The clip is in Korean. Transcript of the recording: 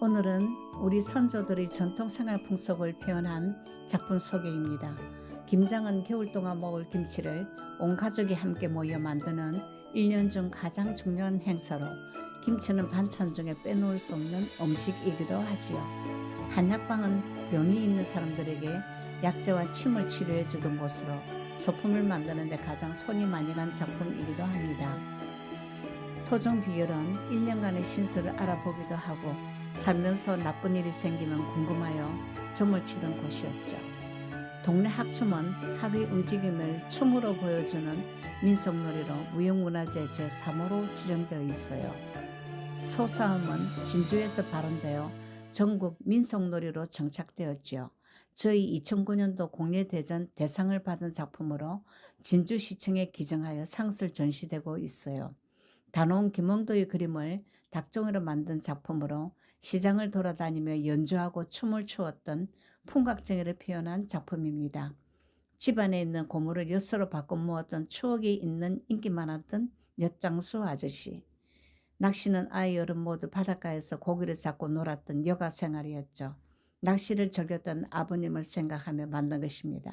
오늘은 우리 선조들의 전통 생활 풍속을 표현한 작품 소개입니다. 김장은 겨울 동안 먹을 김치를 온 가족이 함께 모여 만드는 1년 중 가장 중요한 행사로 김치는 반찬 중에 빼놓을 수 없는 음식이기도 하지요. 한약방은 병이 있는 사람들에게 약재와 침을 치료해 주던 곳으로 소품을 만드는 데 가장 손이 많이 간 작품이기도 합니다. 토종 비결은 1년간의 신수를 알아보기도 하고 살면서 나쁜 일이 생기면 궁금하여 점을 치던 곳이었죠. 동네 학춤은 학의 움직임을 춤으로 보여주는 민속놀이로 무형문화재 제3호로 지정되어 있어요. 소싸움은 진주에서 발원되어 전국 민속놀이로 정착되었지요. 저희 2009년도 공예대전 대상을 받은 작품으로 진주시청에 기증하여 상설 전시되고 있어요. 단원 김홍도의 그림을 닭종이로 만든 작품으로 시장을 돌아다니며 연주하고 춤을 추었던 풍각쟁이를 표현한 작품입니다. 집안에 있는 고물을 엿으로 바꿔 모았던 추억이 있는 인기 많았던 엿장수 아저씨. 낚시는 아이 어른 모두 바닷가에서 고기를 잡고 놀았던 여가 생활이었죠. 낚시를 즐겼던 아버님을 생각하며 만든 것입니다.